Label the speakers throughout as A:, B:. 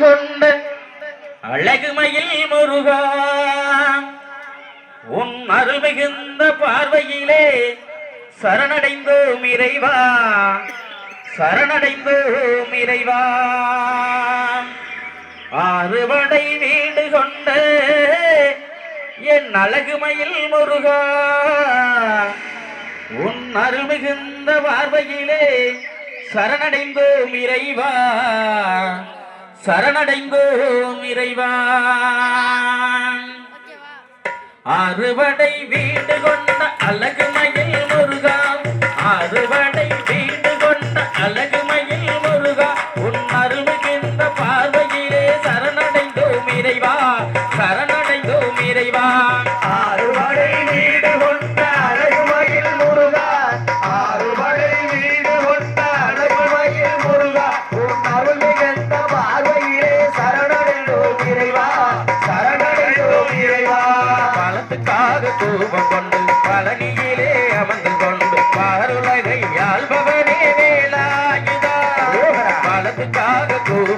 A: கொண்ட அழகுமயில் முருகா உன் அருள் மிகுந்த பார்வையிலே சரணடைந்தோம் இறைவா சரணடைந்தோம் இறைவா ஆறுபடை வீடு கொண்ட என் அழகுமையில் முருகா உன் அருள் மிகுந்த பார்வையிலே சரணடைந்தோம் இறைவா சரணடைந்தோம் இறைவா. அறுவடை வீடு கொண்ட அழகு மயில் முருகா. அறுவடை வீடு கொண்ட அழகு மயில் முருகா. உன் அருள்கின்ற பார்வையிலே சரணடைந்தோம் இறைவா. சரணடைந்தோம் இறைவா.
B: பாட்டுக்காக கோபம் கொண்டு
A: பழனியிலே அமர்ந்து கொண்டு பாருலகை ஆள்பவனே வேலாயுதா. பலத்துக்காக கோபம்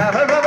A: Have a